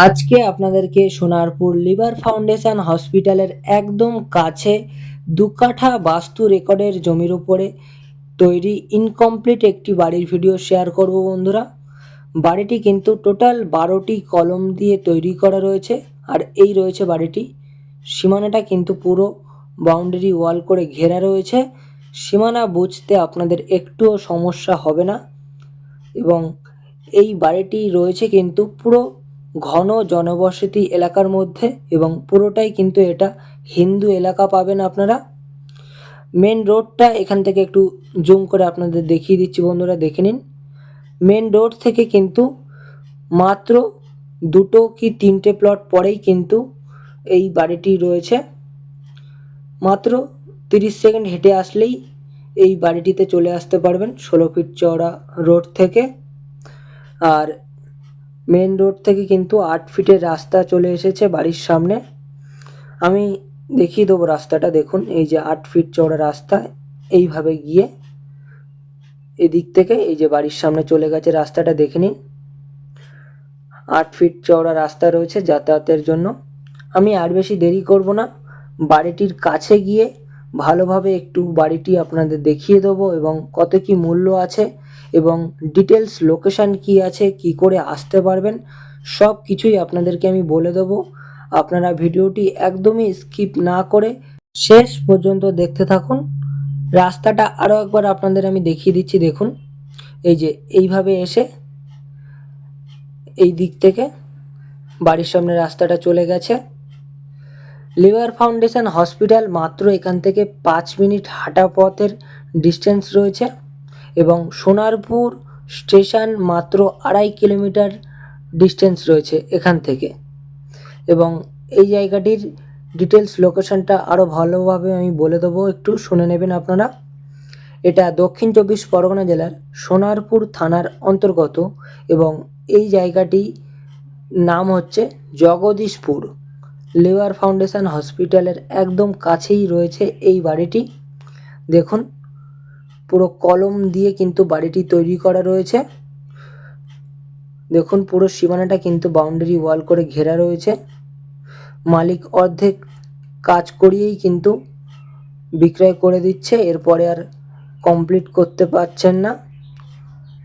আজকে আপনাদেরকে Sonarpur liver foundation হসপিটালের একদম কাছে দু কাঠা বাস্তু রেকর্ডের জমির উপরে তৈরি ইনকমপ্লিট একটি বাড়ির ভিডিও শেয়ার করব বন্ধুরা। বাড়িটি কিন্তু টোটাল বারোটি কলম দিয়ে তৈরি করা রয়েছে, আর এই রয়েছে বাড়িটি। সীমানাটা কিন্তু পুরো বাউন্ডারি ওয়াল করে ঘেরা রয়েছে। সীমানা বুঝতে আপনাদের একটুও সমস্যা হবে না। এবং এই বাড়িটি রয়েছে কিন্তু পুরো ঘন জনবসতি এলাকার মধ্যে এবং পুরোটাই কিন্তু এটা হিন্দু এলাকা পাবেন আপনারা। মেন রোডটা এখান থেকে একটু জুম করে আপনাদের দেখিয়ে দিচ্ছি বন্ধুরা, দেখে নিন। মেন রোড থেকে কিন্তু মাত্র দুটো কি তিনটে প্লট পরেই কিন্তু এই বাড়িটি রয়েছে। মাত্র তিরিশ সেকেন্ড হেঁটে আসলেই এই বাড়িটিতে চলে আসতে পারবেন ষোলো ফিট চওড়া রোড থেকে। আর মেন রোড থেকে কিন্তু আট ফিটের রাস্তা চলে এসেছে বাড়ির সামনে। আমি দেখিয়ে দেবো রাস্তাটা, দেখুন, এই যে আট ফিট চওড়া রাস্তা, এইভাবে গিয়ে এদিক থেকে এই যে বাড়ির সামনে চলে গেছে রাস্তাটা, দেখে নিন। আট ফিট চওড়া রাস্তা রয়েছে যাতায়াতের জন্য। আমি আর বেশি দেরি করব না। বাড়িটির কাছে গিয়ে ভালোভাবে একটু বাড়িটি আপনাদের দেখিয়ে দেবো এবং কত কি মূল্য আছে এবং ডিটেলস লোকেশান কি আছে, কি করে আসতে পারবেন, সব কিছুই আপনাদেরকে আমি বলে দেবো। আপনারা ভিডিওটি একদমই স্কিপ না করে শেষ পর্যন্ত দেখতে থাকুন। রাস্তাটা আরও একবার আপনাদের আমি দেখিয়ে দিচ্ছি, দেখুন। এই যে, এইভাবে এসে এই দিক থেকে বাড়ির সামনে রাস্তাটা চলে গেছে। লিভার ফাউন্ডেশন হসপিটাল মাত্র এখান থেকে পাঁচ মিনিট হাঁটা পথের ডিস্টেন্স রয়েছে। এবং সোনারপুর স্টেশন মাত্র আড়াই কিলোমিটার ডিস্টেন্স রয়েছে এখান থেকে। এবং এই জায়গাটির ডিটেলস লোকেশনটা আরও ভালোভাবে আমি বলে দেবো, একটু শুনে নেবেন আপনারা। এটা দক্ষিণ চব্বিশ পরগনা জেলার সোনারপুর থানার অন্তর্গত এবং এই জায়গাটি নাম হচ্ছে জগদীশপুর লেবার ফাউন্ডেশন হসপিটালের একদম কাছেই রয়েছে এই বাড়িটি। দেখুন পুরো কলম দিয়ে কিন্তু বাড়িটি তৈরি করা রয়েছে। দেখুন, পুরো সীমানাটা কিন্তু বাউন্ডারি ওয়াল করে ঘেরা রয়েছে। মালিক অর্ধেক কাজ করিয়েই কিন্তু বিক্রয় করে দিচ্ছে, এরপরে আর কমপ্লিট করতে পারছেন না।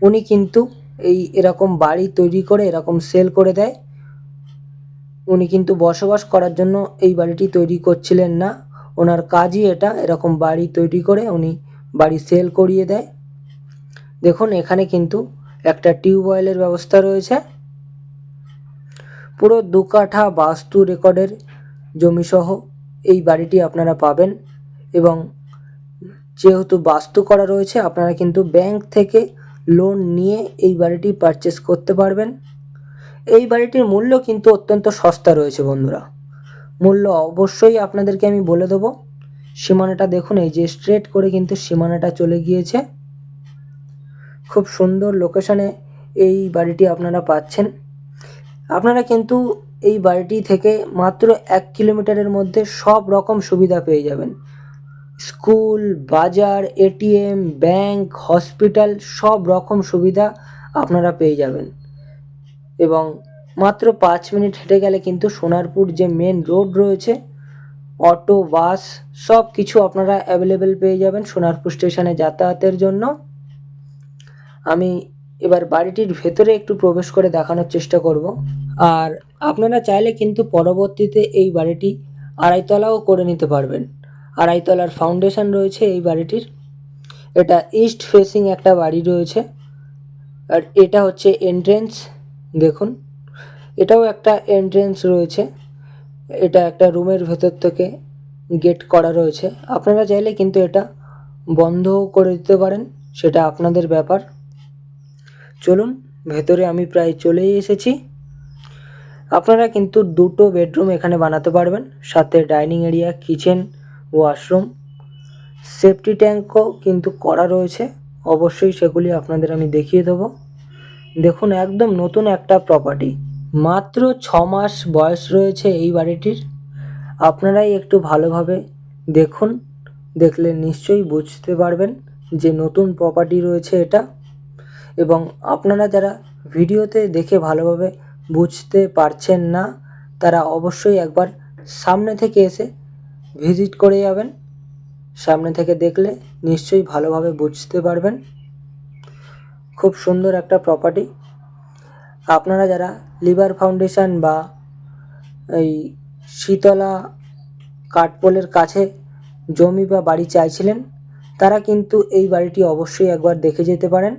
উনি কিন্তু এই এরকম বাড়ি তৈরি করে, এরকম সেল করে দেয়। উনি কিন্তু বসবাস করার জন্য এই বাড়িটি তৈরি করছিলেন না। ওনার কাজই এটা, এরকম বাড়ি তৈরি করে উনি বাড়ি সেল করিয়ে দেয়। দেখুন, এখানে কিন্তু একটা টিউবওয়েলের ব্যবস্থা রয়েছে। পুরো দু কাঠা বাস্তু রেকর্ডের জমিসহ এই বাড়িটি আপনারা পাবেন এবং যেহেতু বাস্তু করা রয়েছে, আপনারা কিন্তু ব্যাংক থেকে লোন নিয়ে এই বাড়িটি পারচেস করতে পারবেন। এই বাড়িটির মূল্য কিন্তু অত্যন্ত সস্তা রয়েছে বন্ধুরা। মূল্য অবশ্যই আপনাদেরকে আমি বলে দেবো। সীমানাটা দেখুন, এই যে স্ট্রেট করে কিন্তু সীমানাটা চলে গিয়েছে। খুব সুন্দর লোকেশানে এই বাড়িটি আপনারা পাচ্ছেন। আপনারা কিন্তু এই বাড়িটি থেকে মাত্র এক কিলোমিটারের মধ্যে সব রকম সুবিধা পেয়ে যাবেন। স্কুল, বাজার এটিএম ব্যাংক, হসপিটাল, সব রকম সুবিধা আপনারা পেয়ে যাবেন। এবং মাত্র পাঁচ মিনিট হেঁটে গেলে কিন্তু সোনারপুর যে মেন রোড রয়েছে অটো, বাস সব কিছু আপনারা অ্যাভেলেবেল পেয়ে যাবেন সোনারপুর স্টেশনে যাতায়াতের জন্য। আমি এবার বাড়িটির ভেতরে একটু প্রবেশ করে দেখানোর চেষ্টা করব। আর আপনারা চাইলে কিন্তু পরবর্তীতে এই বাড়িটি আড়াইতলাও করে নিতে পারবেন। আড়াইতলার ফাউন্ডেশন রয়েছে এই বাড়িটির। এটা ইস্ট ফেসিং একটা বাড়ি রয়েছে। আর এটা হচ্ছে এন্ট্রেন্স দেখুন। এটাও একটা এন্ট্রেন্স রয়েছে। এটা একটা রুমের ভেতর থেকে গেট করা রয়েছে। আপনারা চাইলে কিন্তু এটা বন্ধ করে দিতে পারেন, সেটা আপনাদের ব্যাপার। চলুন, ভেতরে আমি প্রায় চলেই এসেছি। আপনারা কিন্তু দুটো বেডরুম এখানে বানাতে পারবেন, সাথে dining area, kitchen, washroom. Safety ট্যাঙ্কও কিন্তু করা রয়েছে, অবশ্যই সেগুলি আপনাদের আমি দেখিয়ে দেবো। দেখুন, একদম নতুন একটা প্রপার্টি। মাত্র ছ মাস বয়স রয়েছে এই বাড়িটির। আপনারাই একটু ভালোভাবে দেখুন, দেখলে নিশ্চয়ই বুঝতে পারবেন যে নতুন প্রপার্টি রয়েছে এটা এবং আপনারা যারা ভিডিওতে দেখে ভালোভাবে বুঝতে পারছেন না, তারা অবশ্যই একবার সামনে থেকে এসে ভিজিট করে যাবেন। সামনে থেকে দেখলে নিশ্চয়ই ভালোভাবে বুঝতে পারবেন। খুব সুন্দর একটা প্রপার্টি আপনারা যারা লিভার ফাউন্ডেশন বা এই শীতলা কাঠপোলের কাছে জমি বা বাড়ি চাইছিলেন, তারা কিন্তু এই বাড়িটি অবশ্যই একবার দেখে যেতে পারেন।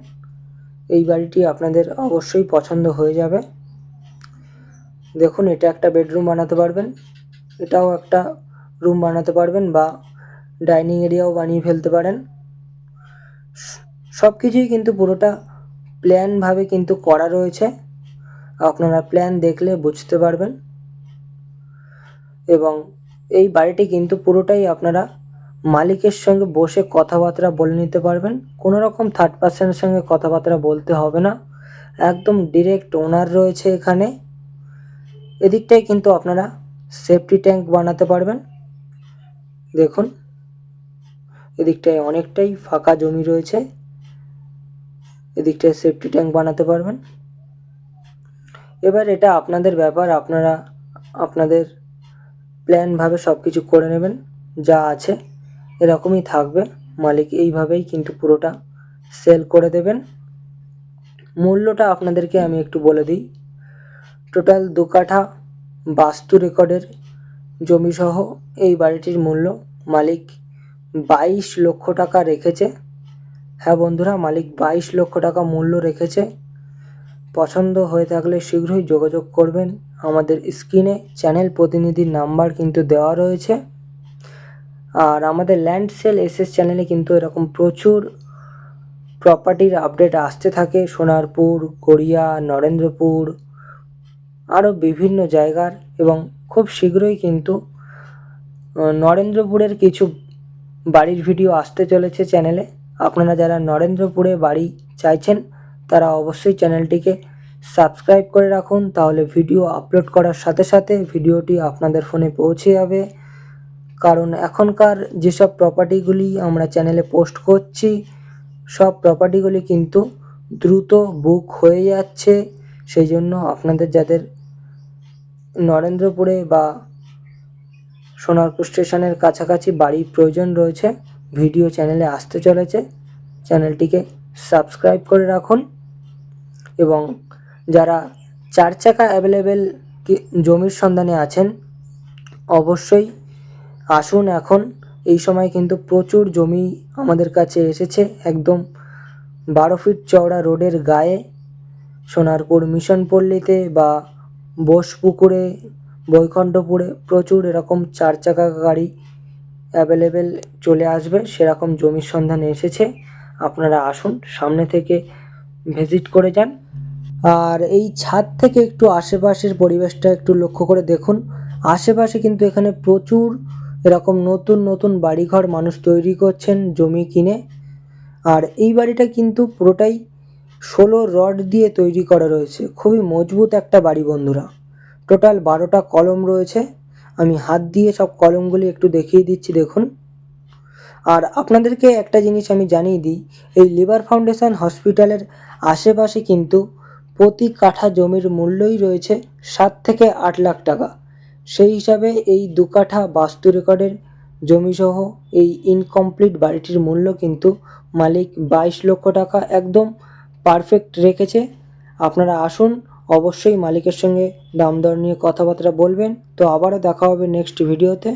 এই বাড়িটি আপনাদের অবশ্যই পছন্দ হয়ে যাবে। দেখুন, এটা একটা বেডরুম বানাতে পারবেন, এটাও একটা রুম বানাতে পারবেন বা ডাইনিং এরিয়াও বানিয়ে ফেলতে পারেন। সব কিছুই কিন্তু পুরোটা প্ল্যানভাবে কিন্তু করা রয়েছে। আপনারা প্ল্যান দেখলে বুঝতে পারবেন। এবং এই বাড়িটি কিন্তু পুরোটাই আপনারা মালিকের সঙ্গে বসে কথাবার্তা বলে নিতে পারবেন। কোনো রকম থার্ড পার্সনের সঙ্গে কথাবার্তা বলতে হবে না। একদম ডিরেক্ট ওনার রয়েছে এখানে। এদিকটায় কিন্তু আপনারা সেফটি ট্যাঙ্ক বানাতে পারবেন। দেখুন, এদিকটায় অনেকটাই ফাঁকা জমি রয়েছে। এদিকটায় সেফটি ট্যাঙ্ক বানাতে পারবেন। এবার এটা আপনাদের ব্যাপার, আপনারা আপনাদের প্ল্যানভাবে সব কিছু করে নেবেন, যা আছে, এরকমই থাকবে। মালিক এইভাবেই কিন্তু পুরোটা সেল করে দেবেন। মূল্যটা আপনাদেরকে আমি একটু বলে দিই। টোটাল দু কাঠা বাস্তু রেকর্ডের জমিসহ এই বাড়িটির মূল্য মালিক বাইশ লক্ষ টাকা রেখেছে। হ্যাঁ বন্ধুরা, মালিক বাইশ লক্ষ টাকা মূল্য রেখেছে। পছন্দ হয়ে থাকলে শীঘ্রই যোগাযোগ করবেন। আমাদের স্ক্রিনে চ্যানেল প্রতিনিধির নাম্বার কিন্তু দেওয়া রয়েছে। আর আমাদের ল্যান্ড সেল এসএস চ্যানেলে কিন্তু এরকম প্রচুর প্রপার্টির আপডেট আসতে থাকে। সোনারপুর, গড়িয়া, নরেন্দ্রপুর, আরও বিভিন্ন জায়গার এবং খুব শীঘ্রই কিন্তু নরেন্দ্রপুরের কিছু বাড়ির ভিডিও আসতে চলেছে চ্যানেলে। আপনারা যারা নরেন্দ্রপুরে বাড়ি চাইছেন তারা অবশ্যই চ্যানেলটিকে সাবস্ক্রাইব করে রাখুন, তাহলে ভিডিও আপলোড করার সাথে সাথে ভিডিওটি আপনাদের ফোনে পৌঁছে যাবে। কারণ এখনকার যেসব প্রপার্টিগুলি আমরা চ্যানেলে পোস্ট করছি, সব প্রপার্টিগুলি কিন্তু দ্রুত বুক হয়ে যাচ্ছে। সেই জন্য আপনাদের যাদের নরেন্দ্রপুরে বা সোনারপুর স্টেশনের কাছাকাছি বাড়ির প্রয়োজন রয়েছে, ভিডিও চ্যানেলে আসতে চলেছে চ্যানেলটিকে সাবস্ক্রাইব করে রাখুন। এবং যারা চার চাকা অ্যাভেলেবেল জমির সন্ধানে আছেন, অবশ্যই আসুন এখন। এই সময় কিন্তু প্রচুর জমি আমাদের কাছে এসেছে, একদম বারো ফিট চওড়া রোডের গায়ে। সোনারপুর মিশন পল্লীতে বা বোসপুকুরে, বৈকুণ্ঠপুরে প্রচুর এরকম চার চাকা গাড়ি অ্যাভেলেবেল চলে আসবে, সেরকম জমির সন্ধানে এসেছে। আপনারা আসুন, সামনে থেকে ভিজিট করে যান। আর এই ছাদ থেকে একটু আশেপাশের পরিবেশটা একটু লক্ষ্য করে দেখুন। আশেপাশে কিন্তু এখানে প্রচুর এরকম নতুন নতুন বাড়িঘর মানুষ তৈরি করছেন জমি কিনে। আর এই বাড়িটা কিন্তু পুরোটাই ষোলো রড দিয়ে তৈরি করা রয়েছে। খুবই মজবুত একটা বাড়ি বন্ধুরা। টোটাল বারোটা কলম রয়েছে। আমি হাত দিয়ে সব কলমগুলি একটু দেখিয়ে দিচ্ছি, দেখুন। আর আপনাদেরকে একটা জিনিস আমি জানিয়ে দিই, এই লিভার ফাউন্ডেশন হসপিটালের আশেপাশে কিন্তু প্রতি কাঠা জমির মূল্যই রয়েছে সাত থেকে আট লাখ টাকা। সেই হিসাবে এই দু কাঠা বাস্তু রেকর্ডের জমিসহ এই ইনকমপ্লিট বাড়িটির মূল্য কিন্তু মালিক বাইশ লক্ষ টাকা একদম পারফেক্ট রেখেছে। আপনারা আসুন, অবশ্যই মালিকের সঙ্গে দাম দর নিয়ে কথাবার্তা বলবেন। তো আবারও দেখা হবে নেক্সট ভিডিওতে